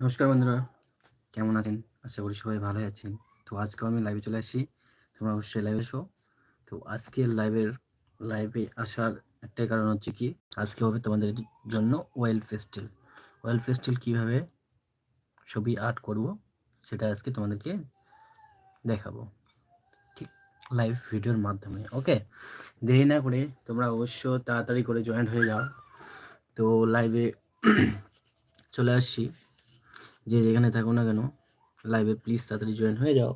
নমস্কার বন্ধুরা, কেমন আছেন? আশা করি সবাই ভালো আছেন। তো আজকেও আমি লাইভে চলে আসি তোমরা অবশ্যই লাইভে এসো। তো আজকের লাইভের লাইভে আসার একটাই কারণ হচ্ছে কি, আজকে হবে তোমাদের জন্য ওয়েল ফেস্টিল ওয়েল ফেস্টিল কীভাবে ছবি আর্ট করব, সেটা আজকে তোমাদেরকে দেখাবো। ঠিক লাইভ ভিডিওর মাধ্যমে ওকে দেরি না করে তোমরা অবশ্য তাড়াতাড়ি করে জয়েন হয়ে যাও। তো লাইভে চলে আসছি। যে যেখানে থাকো না কেন লাইভে প্লিজ তাড়াতাড়ি জয়েন হয়ে যাও।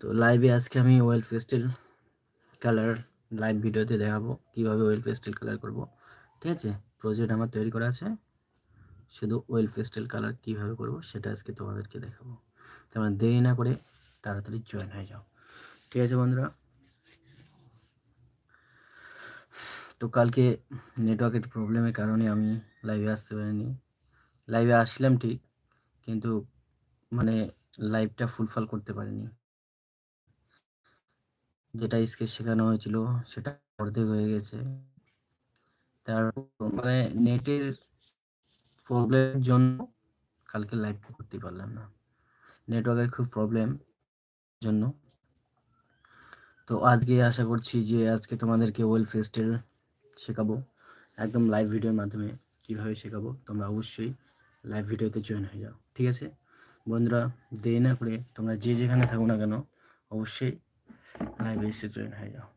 তো লাইভে আজকে আমি ওয়েল পেস্টেল কালার লাইভ ভিডিওতে দেখাবো, কীভাবে ওয়েল পেস্টেল কালার করব। ঠিক আছে? প্রজেক্ট আমার তৈরি করা আছে। শুধু ওয়েল পেস্টেল কালার কীভাবে করব সেটা আজকে তোমাদেরকে দেখাবো। তোমরা দেরি না করে তাড়াতাড়ি জয়েন হয়ে যাও। ঠিক আছে বন্ধুরা? তো কালকে নেটওয়ার্কের প্রবলেমের কারণে আমি লাইভে আসতে পারিনি। লাইভে আসলাম ঠিক কিন্তু মানে লাইভটা ফুলফল করতে পারিনি। যেটা স্কেচ শেখানো হয়েছিল সেটা অর্ধেক হয়ে গেছে। তার মানে নেটের প্রবলেমের জন্য কালকে লাইভ করতে পারলাম না। নেটওয়ার্কের খুব প্রবলেম জন্য। তো আজকে আশা করছি যে আজকে তোমাদেরকে ওয়েল ফেস্টেল শেখাবো। একদম লাইভ ভিডিওর মাধ্যমে কীভাবে শেখাবো, তোমরা অবশ্যই লাইভ ভিডিওতে জয়েন হয়ে যাও। ঠিক আছে? বন্ধুরা, দেরি না করে তোমরা যে যেখানে থাকো না কেন, অবশ্যই লাইভে এসে জয়েন হয়ে যাও।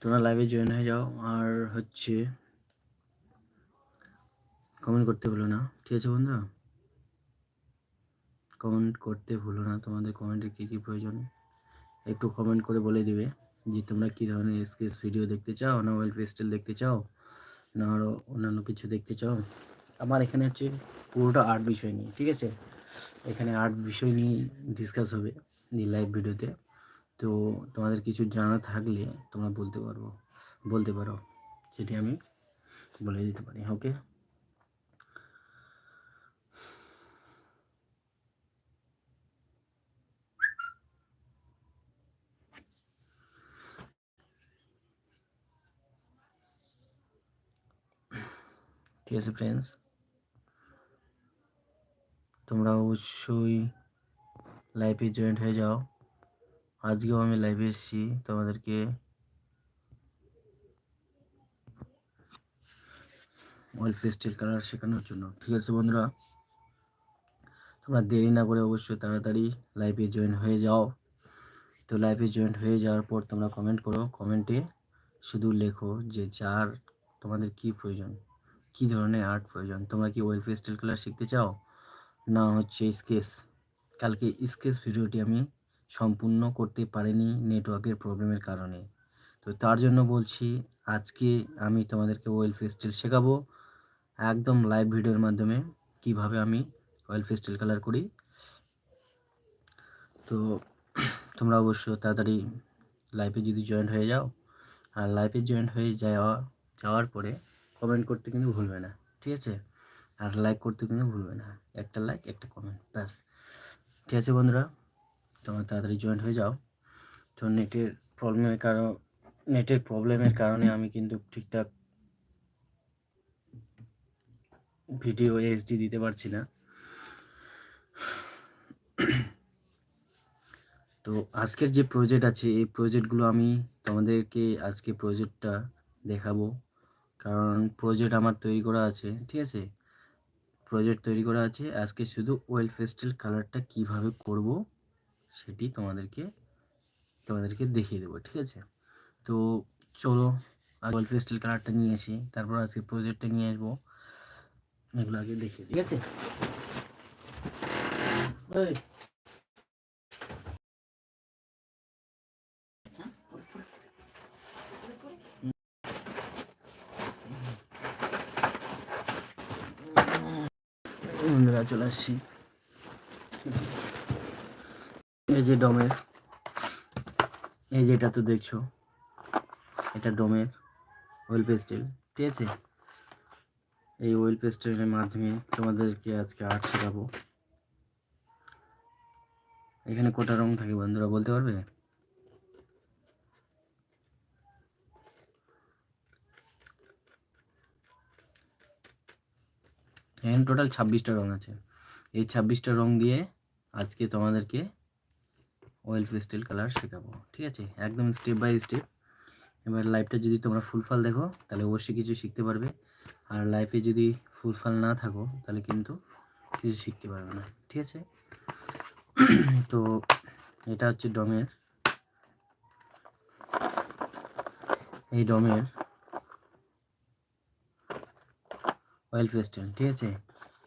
তোমরা লাইভে জয়েন হয়ে যাও। আর হচ্ছে কমেন্ট করতে ভুলো না। ঠিক আছে বন্ধুরা? কমেন্ট করতে ভুলো না। তোমাদের কমেন্টের কী কী প্রয়োজন? একটু কমেন্ট করে বলে দিবে যে তোমরা কী ধরনের স্কেচ ভিডিও দেখতে চাও, না ওয়েল পেস্টেল দেখতে চাও, না আরও অন্যান্য কিছু দেখতে চাও? আমার এখানে হচ্ছে পুরোটা আর্ট বিষয় নিয়ে, ঠিক আছে? এখানে আর্ট বিষয় নিয়ে ডিসকাস হবে লাইভ ভিডিওতে তো তোমাদের কিছু জানা থাকলে তোমরা বলতে পারব, বলতে পারো। সেটি আমি বলে দিতে পারি ওকে ঠিক আছে ফ্রেন্ডস তোমরা অবশ্যই লাইভে জয়েন্ট হয়ে যাও। আজকেও আমি লাইভে এসেছি, তোমাদেরকে অয়েল পেস্টেল কালার শেখানোর জন্য। ঠিক আছে বন্ধুরা? তোমরা দেরি না করে অবশ্যই তাড়াতাড়ি লাইভে জয়েন হয়ে যাও। তো লাইভে জয়েন হয়ে যাওয়ার পর তোমরা কমেন্ট করো। কমেন্টে শুধু লেখো যে যার তোমাদের কি প্রয়োজন, কি ধরনের আর্ট প্রয়োজন। তোমরা কি ওয়েল পেস্টেল কালার শিখতে চাও? না হচ্ছে স্কেচ কালকে স্কেচ ভিডিওটি আমি সম্পূর্ণ করতে পারিনি নেটওয়ার্কের প্রবলেমের কারণে। তো তার জন্য বলছি, আজকে আমি তোমাদেরকে ওয়েল ফেস্টেল শেখাবো। একদম লাইভ ভিডিওর মাধ্যমে কীভাবে আমি অয়েল ফেস্টেল কালার করি। তো তোমরা অবশ্য তাড়াতাড়ি লাইভে যদি জয়েন্ট হয়ে যাও, আর লাইভে জয়েন্ট হয়ে যাওয়া, যাওয়ার পরে কমেন্ট করতে কিন্তু ভুলবে না, ঠিক আছে? আর লাইক করতে কিন্তু ভুলবে না। একটা লাইক একটা কমেন্ট ব্যাস। ঠিক আছে বন্ধুরা? তোমরা তাড়াতাড়ি জয়েন্ট হয়ে যাও। তো নেটের প্রবলেমের কারণ নেটের প্রবলেমের কারণে আমি কিন্তু ঠিকঠাক ভিডিও এইচডি দিতে পারছি না। তো আজকের যে প্রজেক্ট আছে, এই প্রজেক্টগুলো আমি তোমাদেরকে আজকে প্রজেক্টটা দেখাবো। কারণ প্রজেক্ট আমার তৈরি করা আছে, ঠিক আছে? প্রজেক্ট তৈরি করা আছে। আজকে শুধু ওয়েল ফেস্টেল কালারটা কীভাবে করব সেটি তোমাদেরকে তোমাদেরকে দেখিয়ে দেবো, ঠিক আছে? তো চলো ওয়েল ফেস্টেল কালারটা নিয়ে আসি, তারপর আজকে প্রজেক্টটা নিয়ে আসব, এগুলো আগে দেখিয়ে ঠিক আছে? বন্ধুরা চলে আসছি। এই যে ডমের। এই যে এটা তো দেখছ, এটা ডোমের ওয়েল পেস্টেল ঠিক আছে? এই ওয়েল পেস্টেলের মাধ্যমে তোমাদেরকে আজকে আর্ট শেখাবো। এখানে কটা রং থাকে বন্ধুরা, বলতে পারবে? এখানে টোটাল ছাব্বিশটা রং আছে। এই ছাব্বিশটা রং দিয়ে আজকে তোমাদেরকে অয়েল পেস্টেল কালার শেখাবো ঠিক আছে? একদম স্টেপ বাই স্টেপ এবার লাইভটা যদি তোমরা ফুলফল দেখো, তাহলে অবশ্যই কিছু শিখতে পারবে। আর লাইফে যদি ফুলফল না থাকো, তাহলে কিন্তু কিছু শিখতে পারবে না, ঠিক আছে? তো এটা হচ্ছে ডমের। এই ডমের অয়েল পেস্টেল ঠিক আছে?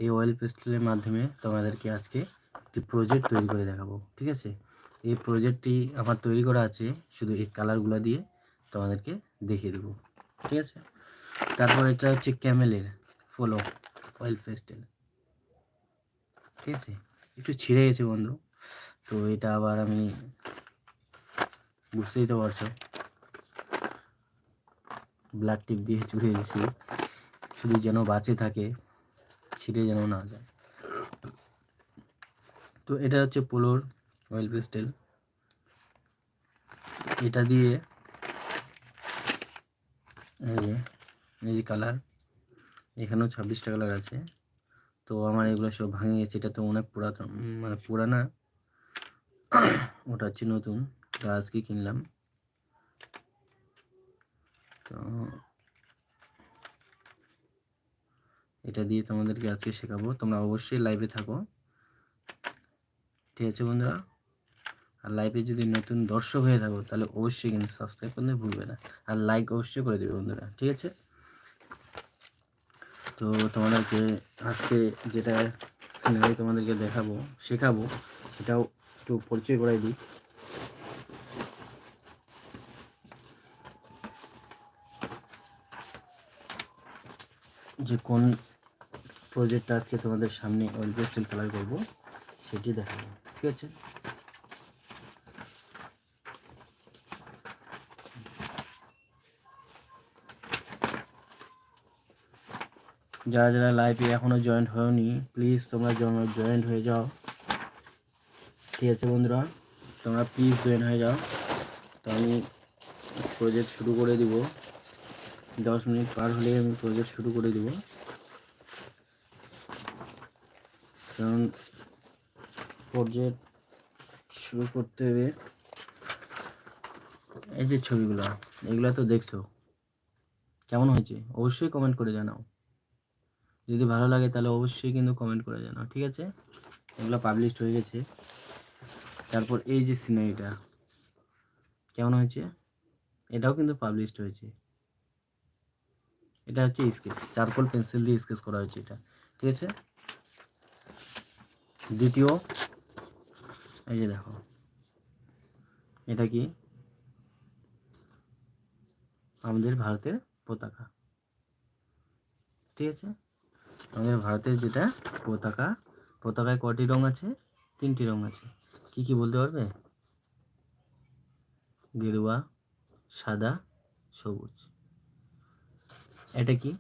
এই অয়েল পেস্টেলের মাধ্যমে তোমাদেরকে আজকে একটি প্রজেক্ট তৈরি করে দেখাবো, ঠিক আছে? এই প্রজেক্টটি আমার তৈরি করা আছে, শুধু এই কালারগুলো দিয়ে তোমাদেরকে দেখিয়ে দেবো, ঠিক আছে? তারপর এটা হচ্ছে ক্যামেলের ফলো অয়েল পেস্টেল ঠিক আছে? একটু ছিঁড়ে গেছে বন্ধু তো এটা আবার আমি বুঝতেই তো পারছ। ব্ল্যাক টিপ দিয়ে চুড়ে দিয়েছি শুধু যেন বাঁচে থাকে, ছিঁড়ে যেন না যায়। তো এটা হচ্ছে পোলোর অয়েল পেস্টেল এটা দিয়ে এই যে কালার এখানেও ছাব্বিশটা কালার আছে। তো আমার এগুলো সব ভাঙে গেছে, এটা তো অনেক পুরাতন মানে পুরানা। ওটা হচ্ছে নতুন তা আজকে কিনলাম। তো এটা দিয়ে তোমাদেরকে আজকে শেখাবো। তোমরা অবশ্যই লাইভে থাকো। ঠিক আছে বন্ধুরা? আর লাইভে যদি নতুন দর্শক হয়ে থাকো, তাহলে অবশ্যই কিন্তু সাবস্ক্রাইব করতে ভুলবে না। আর লাইক অবশ্যই করে দেবে বন্ধুরা, ঠিক আছে? তো তোমাদেরকে আজকে যেটা সিনারি তোমাদেরকে দেখাবো, শেখাবো, সেটাও একটু পরিচয় করাই দিই। যে কোন প্রজেক্টটা আজকে তোমাদের সামনে অয়েল পেস্টেল কালার করব, সেটি দেখাবো, ঠিক আছে? যারা যারা লাইভে এখনও জয়েন্ট হয়নি প্লিজ তোমরা জয়েন্ট হয়ে যাও। ঠিক আছে বন্ধুরা? তোমরা প্লিজ জয়েন হয়ে যাও। তো আমি প্রজেক্ট শুরু করে দিব। দশ মিনিট পার হলেই আমি প্রজেক্ট শুরু করে দিব। কারণ প্রজেক্ট শুরু করতে হবে। এই যে ছবিগুলো, এগুলো তো দেখছ। কেমন হয়েছে? অবশ্যই কমেন্ট করে জানাও। যদি ভালো লাগে তাহলে অবশ্যই কিন্তু কমেন্ট করে জানাও, ঠিক আছে? এগুলো পাবলিশড হয়ে গেছে। তারপর এই যে সিনারিটা কেমন হয়েছে? এটাও কিন্তু পাবলিশড হয়েছে। এটা হচ্ছে স্কেচ চারকোল পেন্সিল দিয়ে স্কেচ করা হয়েছে এটা, ঠিক আছে? দ্বিতীয়, এই যে দেখো, এটা কি? আমাদের ভারতের পতাকা, ঠিক আছে? আমাদের ভারতের যেটা পতাকা, পতাকায় কটি রং আছে? তিনটি রং আছে। কি কি বলতে পারবে? গেরুয়া, সাদা, সবুজ। এটা কি?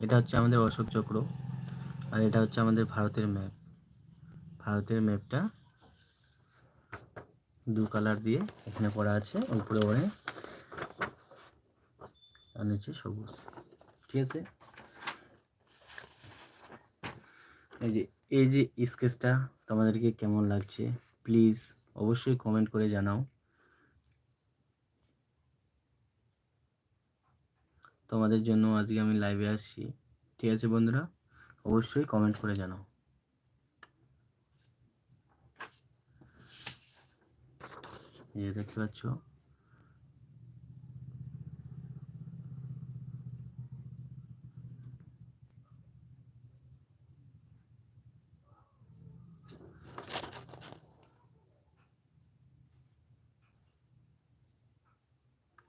এটা হচ্ছে আমাদের অশোক চক্র আর এটা হচ্ছে আমাদের ভারতের ম্যাপ। ভারতের ম্যাপটা দু কালার দিয়ে এখানে পড়া আছে। উপরে ওরে আর নিচে সবুজ। ঠিক আছে? এই যে এই যে স্কেচটা তোমাদেরকে কেমন লাগছে প্লিজ অবশ্যই কমেন্ট করে জানাও। তোমাদের জন্য আজকে আমি লাইভে আসছি। ঠিক আছে বন্ধুরা? অবশ্যই কমেন্ট করে জানাও। দেখতে পাচ্ছ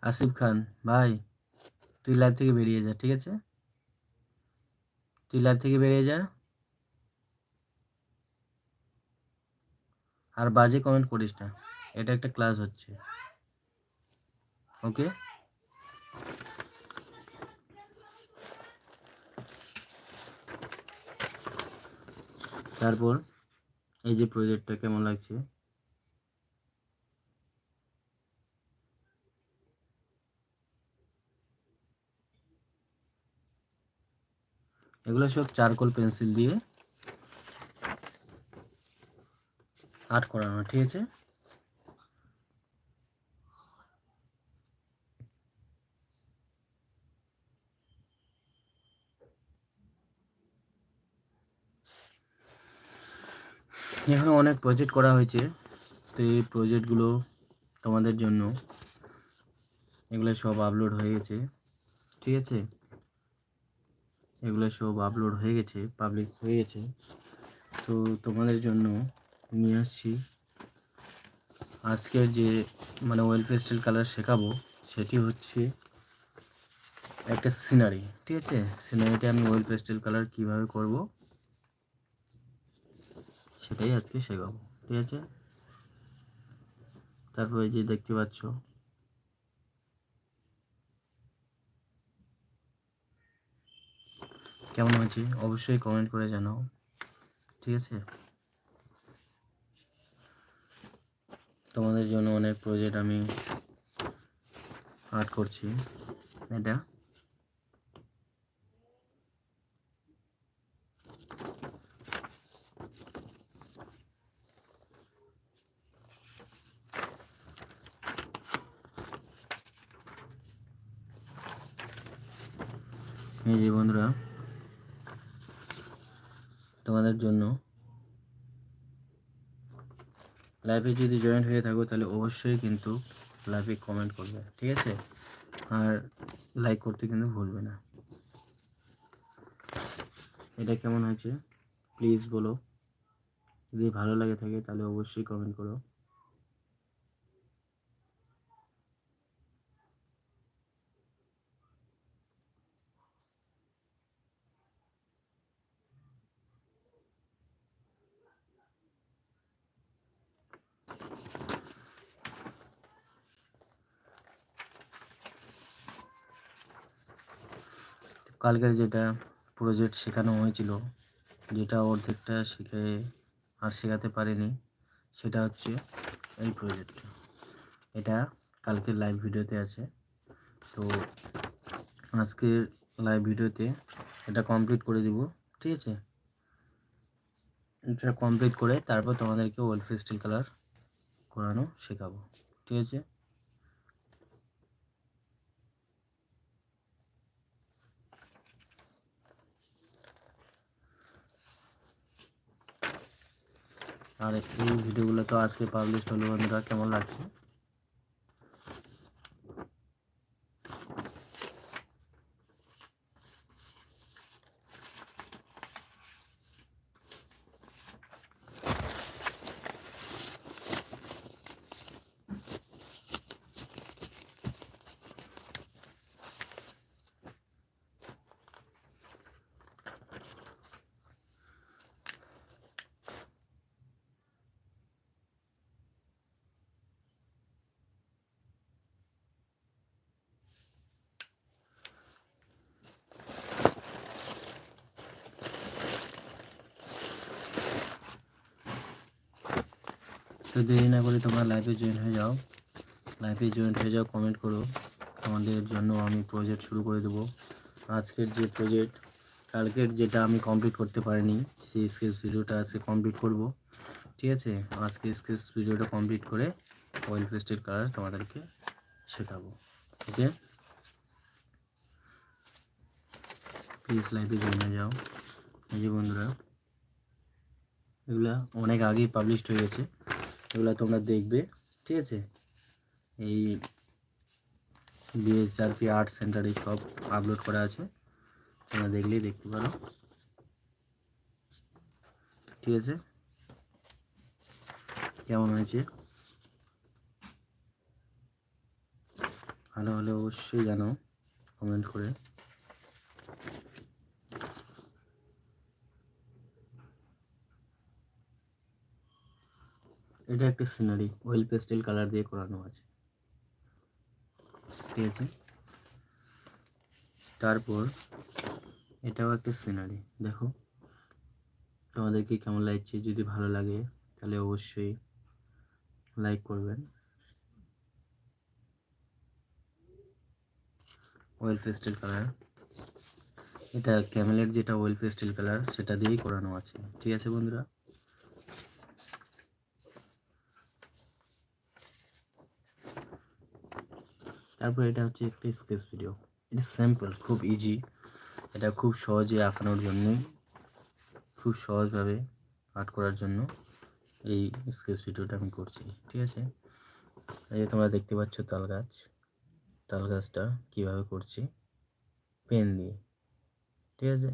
আসিফ খান, ভাই, তুই লাইভ থেকে বেরিয়ে যা, ঠিক আছে? তুই লাইভ থেকে বেরিয়ে যা। আর বাজে কমেন্ট করিস না, এটা একটা ক্লাস হচ্ছে। ওকে তারপর এই যে প্রজেক্টটা কেমন লাগছে? এগুলো সব চারকোল পেন্সিল দিয়ে আর্ট করানো, ঠিক আছে? এখানে অনেক প্রজেক্ট করা হয়েছে, তো এই প্রজেক্টগুলো তোমাদের জন্য। এগুলো সব আপলোড হয়ে গেছে, ঠিক আছে? এগুলো সব আপলোড হয়ে গেছে পাবলিক হয়ে গেছে। তো তোমাদের জন্য নিয়ে আসছি। আজকের যে মানে ওয়েল পেস্টেল কালার শেখাবো, সেটি হচ্ছে একটা সিনারি ঠিক আছে? সিনারিটা আমি ওয়েল পেস্টেল কালার কীভাবে করব, সেটাই আজকে শেখাবো, ঠিক আছে? তারপরে যে দেখতে পাচ্ছ কেমন হয়েছে অবশ্যই কমেন্ট করে জানাও। ঠিক আছে? তোমাদের জন্য অনেক প্রজেক্ট আমি আর্ট করছি। এটা? এই যে বন্ধুরা তোমাদের জন্য। লাইভে যদি জয়েন হয়ে থাকো, তাহলে অবশ্যই কিন্তু লাইভে কমেন্ট করবে, ঠিক আছে? আর লাইক করতে কিন্তু ভুলবে না। এটা কেমন হয়েছে? প্লিজ বলো। যদি ভালো লাগে থাকে, তাহলে অবশ্যই কমেন্ট করো। কালকের যেটা প্রজেক্ট শেখানো হয়েছিল, যেটা অর্ধেকটা শিখে আর শেখাতে পারিনি, সেটা হচ্ছে এই প্রজেক্টটা এটা কালকের লাইভ ভিডিওতে আছে। তো আজকের লাইভ ভিডিওতে এটা কমপ্লিট করে দিব, ঠিক আছে? এটা কমপ্লিট করে তারপর তোমাদেরকে ওয়েল ফেস্টিল কালার করানো শেখাবো, ঠিক আছে? আর এই ভিডিওগুলো তো আজকে পাবলিশ হলো বন্ধুরা কেমন লাগছে? তো দেরি না করে তোমরা লাইভে জয়েন হয়ে যাও। লাইভে জয়েন হয়ে যাও কমেন্ট করো। তোমাদের জন্য আমি প্রজেক্ট শুরু করে দেবো। আজকের যে প্রজেক্ট কালকের যেটা আমি কমপ্লিট করতে পারিনি, সেই স্কেচ ভিডিওটা আজকে কমপ্লিট করব। ঠিক আছে? আজকে স্কেচ ভিডিওটা কমপ্লিট করে অয়েল পেস্টেড কালার তোমাদেরকে শেখাবো। ওকে প্লিজ লাইভে হয়ে যাও। এই যে বন্ধুরা, এগুলা অনেক আগেই পাবলিশড হয়ে গেছে। এগুলো তোমরা দেখবে, ঠিক আছে? এই বিএসআরপি আর্ট সেন্টারে সব আপলোড করা আছে, তোমরা দেখলেই দেখতে পারো, ঠিক আছে? কেমন হয়েছে? ভালো হলে অবশ্যই জানো কমেন্ট করে। এটা একটা সিনারি অয়েল পেস্টেল কালার দিয়ে করানো আছে। ঠিক আছে? তারপর এটাও একটা সিনারি দেখো। তোমাদেরকে কেমন লাগছে? যদি ভালো লাগে, তাহলে অবশ্যই লাইক করবেন। অয়েল পেস্টেল কালার এটা ক্যামেলের যেটা অয়েল পেস্টেল কালার সেটা দিয়েই করানো আছে। ঠিক আছে বন্ধুরা? তারপর এটা হচ্ছে একটা স্কেচ ভিডিও এটা স্যাম্পল খুব ইজি এটা খুব সহজে আঁকানোর জন্য, খুব সহজভাবে আর্ট করার জন্য এই স্কেচ ভিডিওটা আমি করছি, ঠিক আছে? এই যে তোমরা দেখতে পাচ্ছ তাল গাছ তাল গাছটা কীভাবে করছি? পেন দিয়ে, ঠিক আছে?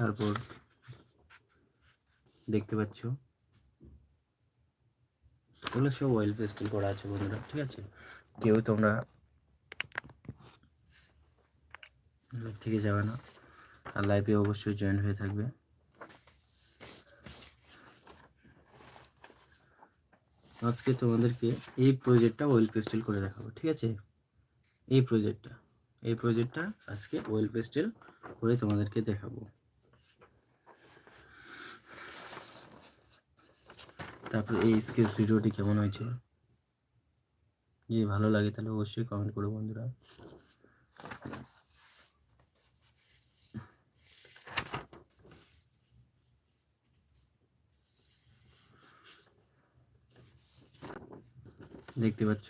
তারপর দেখতে পাচ্ছ। এগুলো সব অয়েল পেস্টেল করা আছে বন্ধুরা, ঠিক আছে? কেউ তোমরা থেকে যাবে না, আর লাইভে অবশ্যই জয়েন হয়ে থাকবে। আজকে তোমাদেরকে এই প্রজেক্টটা অয়েল পেস্টেল করে দেখাবো, ঠিক আছে? এই প্রজেক্টটা এই প্রজেক্টটা আজকে অয়েল পেস্টেল করে তোমাদেরকে দেখাবো। তারপর এই স্কেচ ভিডিওটি কেমন হয়েছে? যদি ভালো লাগে তাহলে অবশ্যই কমেন্ট করো বন্ধুরা। দেখতে পাচ্ছ?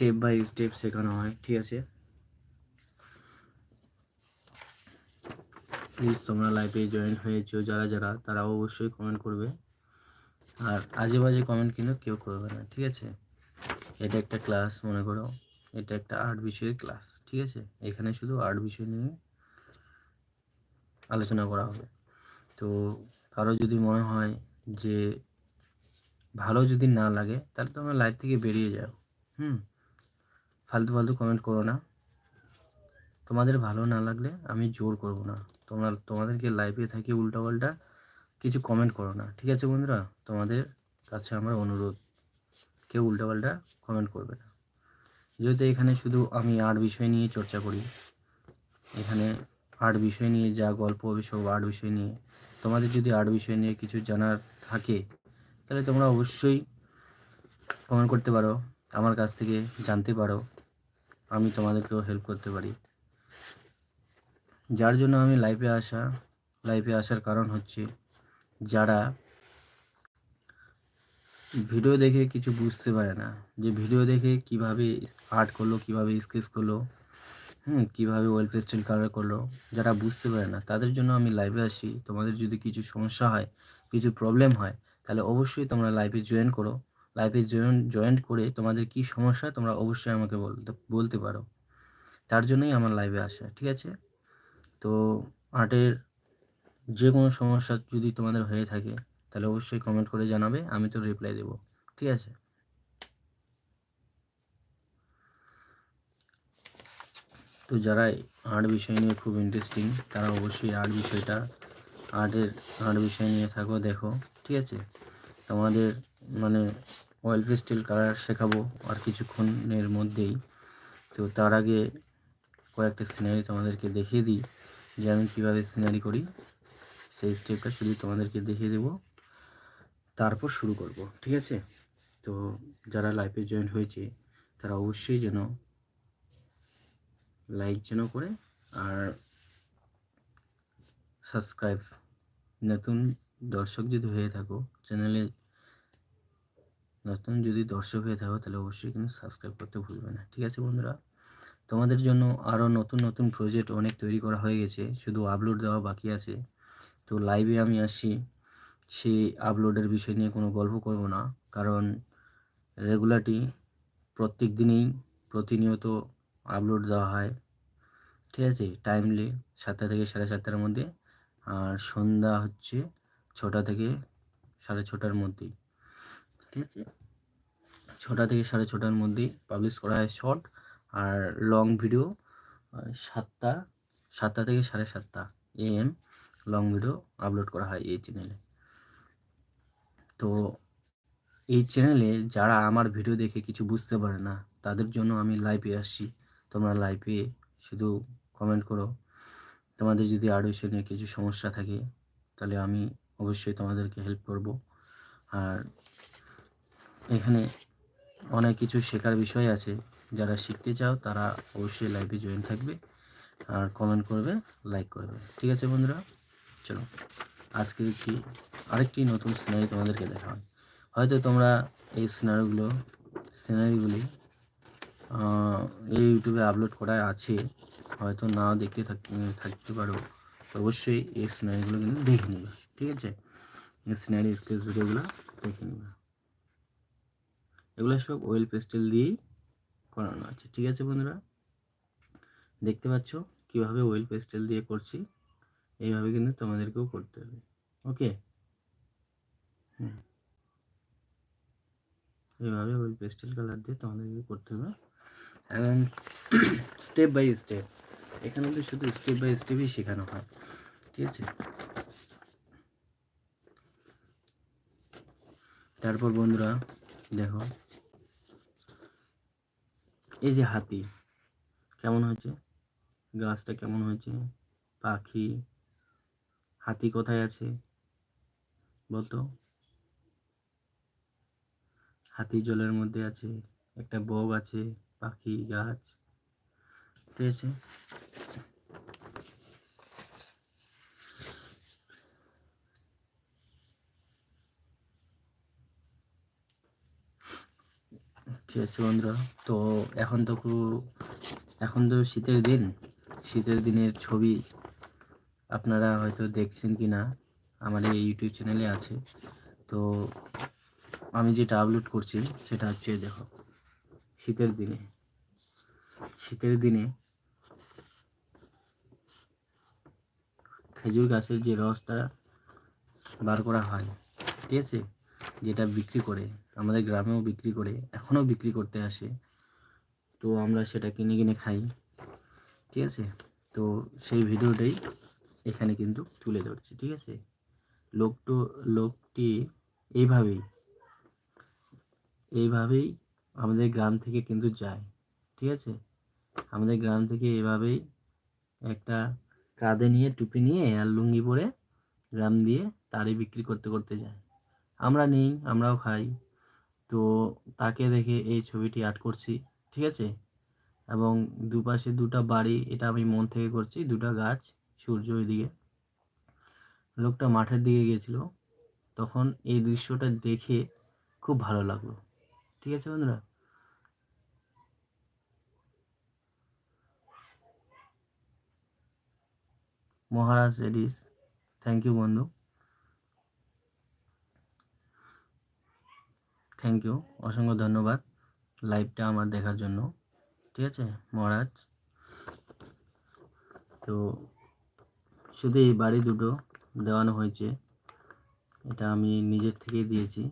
স্টেপ বাই স্টেপ শেখানো হয়, ঠিক আছে? প্লিজ তোমরা লাইভে জয়েন হয়েছো, যারা যারা, তারা অবশ্যই কমেন্ট করবে। আর আজে বাজে কমেন্ট কিন্তু কেউ করবে না, ঠিক আছে? এটা একটা ক্লাস মনে করো। এটা একটা আর্ট বিষয়ের ক্লাস ঠিক আছে? এখানে শুধু আর্ট বিষয় নিয়ে আলোচনা করা হবে। তো কারও যদি মনে হয় যে ভালো যদি না লাগে, তাহলে তোমরা লাইভ থেকে বেরিয়ে যাও, হুম? ফালতু ফালতু কমেন্ট করো না। তোমাদের ভালো না লাগলে আমি জোর করব না। তোমরা, তোমাদেরকে লাইভে থাকি উল্টাপাল্টা কিছু কমেন্ট করো না। ঠিক আছে বন্ধুরা? তোমাদের কাছে আমার অনুরোধ, কেউ উল্টাপাল্টা কমেন্ট করবে না। যেহেতু এখানে শুধু আমি আর্ট বিষয় নিয়ে চর্চা করি, এখানে আর্ট বিষয় নিয়ে যা গল্প, সব আর্ট বিষয় নিয়ে। তোমাদের যদি আর্ট বিষয় নিয়ে কিছু জানার থাকে, তাহলে তোমরা অবশ্যই কমেন্ট করতে পারো, আমার কাছ থেকে জানতে পারো। আমি তোমাদেরকেও হেল্প করতে পারি। যার জন্য আমি লাইভে আসা লাইভে আসার কারণ হচ্ছে যারা ভিডিও দেখে কিছু বুঝতে পারে না। যে ভিডিও দেখে কীভাবে আর্ট করল, কীভাবে স্কেচ করল, হুম, কীভাবে ওয়েল পেস্টেল কালার করল, যারা বুঝতে পারে না, তাদের জন্য আমি লাইভে আসি। তোমাদের যদি কিছু সমস্যা হয়, কিছু প্রবলেম হয়, তাহলে অবশ্যই তোমরা লাইভে জয়েন করো। লাইভে জয়েন জয়েন করে তোমাদের কি সমস্যা, তোমরা অবশ্যই আমাকে বলতে বলতে পারো। তার জন্যই আমার লাইভে আসা, ঠিক আছে? তো আর্টের যে কোনো সমস্যা যদি তোমাদের হয়ে থাকে, তাহলে অবশ্যই কমেন্ট করে জানাবে, আমি তো রিপ্লাই দেবো, ঠিক আছে? তো যারা আর্ট বিষয় নিয়ে খুব ইন্টারেস্টিং তারা অবশ্যই আর্ট বিষয়টা আর্টের আর্ট বিষয় নিয়ে থাকো, দেখো, ঠিক আছে? তোমাদের মানে অয়েল পেস্টেল কালার শেখাবো আর কিছুক্ষণের মধ্যেই। তো তার আগে কয়েকটা সিনারি তোমাদেরকে দেখিয়ে দিই, যে আমি কীভাবে সিনারি করি। সেই স্টেপটা শুধু তোমাদেরকে দেখিয়ে দেব। তারপর শুরু করব, ঠিক আছে? তো যারা লাইফে জয়েন হয়েছে, তারা অবশ্যই যেন লাইক যেন করে আর সাবস্ক্রাইব নতুন দর্শক যদি হয়ে থাকো চ্যানেলে নতুন যদি দর্শক হয়ে থাকো, তাহলে অবশ্যই কিন্তু সাবস্ক্রাইব করতে ভুলবে না। ঠিক আছে বন্ধুরা? তোমাদের জন্য আরও নতুন নতুন প্রজেক্ট অনেক তৈরি করা হয়ে গেছে। শুধু আপলোড দেওয়া বাকি আছে। তো লাইভে আমি আসি সেই আপলোডের বিষয় নিয়ে কোনো গল্প করব না। কারণ রেগুলারটি প্রত্যেক দিনেই প্রতিনিয়ত আপলোড দেওয়া হয়। ঠিক আছে? টাইমলি সাতটা থেকে সাড়ে সাতটার মধ্যে। আর সন্ধ্যা হচ্ছে ছটা থেকে সাড়ে ছটার মধ্যেই। ঠিক আছে? ছটা থেকে সাড়ে ছটার মধ্যেই পাবলিশ করা হয় শর্ট আর লং ভিডিও সাতটা সাতটা থেকে সাড়ে সাতটা এএম লং ভিডিও আপলোড করা হয় এই চ্যানেলে তো এই চ্যানেলে যারা আমার ভিডিও দেখে কিছু বুঝতে পারে না, তাদের জন্য আমি লাইভে আসছি। তোমরা লাইভে শুধু কমেন্ট করো। তোমাদের যদি নিয়ে কিছু সমস্যা থাকে, তাহলে আমি অবশ্যই তোমাদেরকে হেল্প করব। আর এখানে অনেক কিছু শেখার বিষয় আছে। যারা শিখতে চাও, তারা অবশ্যই লাইভে জয়েন থাকবে। আর কমেন্ট করবে লাইক করবে। ঠিক আছে বন্ধুরা? চলো আজকে একটি, আরেকটি নতুন সিনারি তোমাদেরকে দেখা হয়তো তোমরা এই সিনারিগুলো সিনারিগুলি এই ইউটিউবে আপলোড করা আছে। হয়তো নাও দেখতে থাকতে পারো। অবশ্যই এই সিনারিগুলো কিন্তু দেখে নিবা। ঠিক আছে? এই সিনারি স্কেচ ভিডিওগুলো দেখে নিবা। এগুলো সব ওয়েল পেস্টেল দিয়েই করানো আছে, ঠিক আছে বন্ধুরা? দেখতে পাচ্ছ কীভাবে ওয়েল পেস্টেল দিয়ে করছি? এইভাবে কিন্তু তোমাদেরকেও করতে হবে ওকে হুম। এইভাবে ওই পেস্টেল কালার দিয়ে তোমাদেরকে করতে হবে। এবং স্টেপ বাই স্টেপ এখানে তো শুধু স্টেপ বাই স্টেপই শেখানো হয়, ঠিক আছে? তারপর বন্ধুরা দেখো। এই যে হাতি, কেমন হয়েছে? গাছটা কেমন হয়েছে? পাখি, হাতি কোথায় আছে? বলতো। হাতি জলের মধ্যে আছে, একটা বগ আছে, পাখি, গাছ। ঠিক আছে? ঠিক আছে বন্ধুরা। তো এখন তো এখন তো শীতের দিন। শীতের দিনের ছবি আপনারা হয়তো দেখছেন কি না আমার এই ইউটিউব চ্যানেলে আছে। তো আমি যেটা আপলোড করছি সেটা হচ্ছে দেখো, শীতের দিনে। শীতের দিনে খেজুর গাছের যে রসটা বার করা হয়, ঠিক আছে? যেটা বিক্রি করে, আমাদের গ্রামেও বিক্রি করে, এখনও বিক্রি করতে আসে। তো আমরা সেটা কিনে কিনে খাই। ঠিক আছে? তো সেই ভিডিওটাই এখানে কিন্তু তুলে ধরছি, ঠিক আছে? লোকটো, লোকটি এইভাবেই এইভাবেই আমাদের গ্রাম থেকে কিন্তু যায়, ঠিক আছে? আমাদের গ্রাম থেকে এভাবেই একটা কাঁধে নিয়ে টুপি নিয়ে আর লুঙ্গি পরে গ্রাম দিয়ে তারই বিক্রি করতে করতে যায়। আমরা নেই, আমরাও খাই। তো তাকে দেখে এই ছবিটি আর্ট করছি, ঠিক আছে? এবং দুপাশে দুটা বাড়ি, এটা আমি মন থেকে করছি, দুটা গাছ, সূর্য ওইদিকে। লোকটা মাঠের দিকে গিয়েছিল। তখন এই দৃশ্যটা দেখে খুব ভালো লাগল। ঠিক আছে বন্ধুরা? মহারাজ এডিস থ্যাংক ইউ বন্ধু। থ্যাংক ইউ অসংখ্য ধন্যবাদ লাইভটা আমার দেখার জন্য। ঠিক আছে, মহারাজ? তো শুধু এই বাড়ি দুটো দেওয়ানো হয়েছে, এটা আমি নিজের থেকেই দিয়েছি।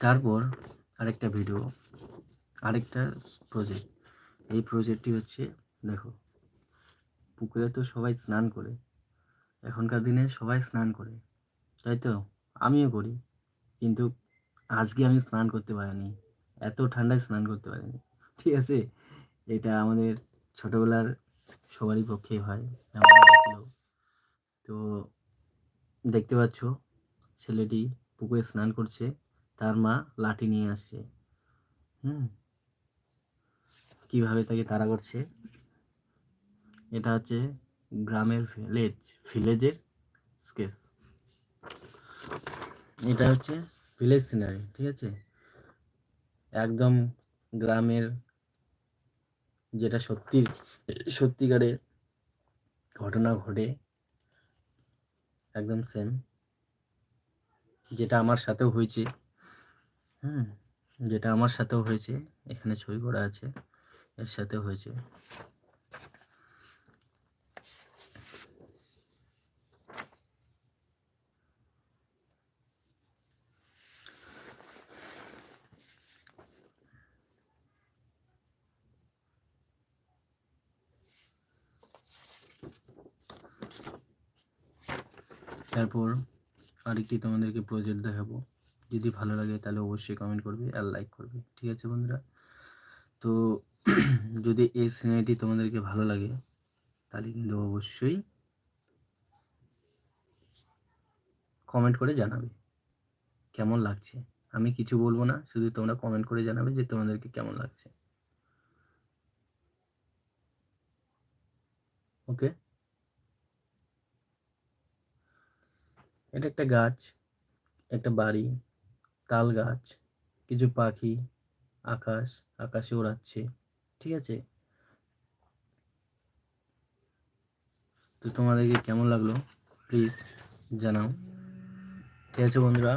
তারপর আরেকটা ভিডিও আরেকটা প্রজেক্ট এই প্রজেক্টটি হচ্ছে, দেখো, পুকুরে তো সবাই স্নান করে, এখনকার দিনে সবাই স্নান করে, তাই তো? আমিও করি, কিন্তু আজকে আমি স্নান করতে পারিনি, এত ঠান্ডায় স্নান করতে পারিনি, ঠিক আছে? এটা আমাদের ছোটোবেলার সবারই পক্ষে হয় তো দেখতে পাচ্ছ, ছেলেটি পুকুরে স্নান করছে তার মা লাঠি নিয়ে আসছে হুম? কীভাবে তাকে তাড়া করছে? এটা হচ্ছে গ্রামের ভিলেজ ভিলেজের স্কেচ এটা হচ্ছে ভিলেজ সিনারি ঠিক আছে? একদম গ্রামের যেটা সত্যি সত্যিকারের ঘটনা ঘটে, একদম সেম যেটা আমার সাথেও হয়েছে। হুম, যেটা আমার সাথেও হয়েছে, এখানে ছবি করা আছে, এর সাথেও হয়েছে। তারপর আরেকটি তোমাদেরকে প্রজেক্ট দেখাবো। যদি ভালো লাগে তাহলে অবশ্যই কমেন্ট করবে আর লাইক করবে। ঠিক আছে বন্ধুরা? তো যদি এই সিনেমাটি তোমাদেরকে ভালো লাগে, তাহলে কিন্তু অবশ্যই কমেন্ট করে জানাবে। কেমন লাগছে? আমি কিছু বলব না, শুধু তোমরা কমেন্ট করে জানাবে যে তোমাদেরকে কেমন লাগছে। ওকে এটা একটা গাছ, একটা বাড়ি তাল গাছ কিছু পাখি, আকাশ, আকাশে ওড়াচ্ছে ঠিক আছে? তো তোমাদেরকে কেমন লাগল? প্লিজ জানাও। ঠিক আছে বন্ধুরা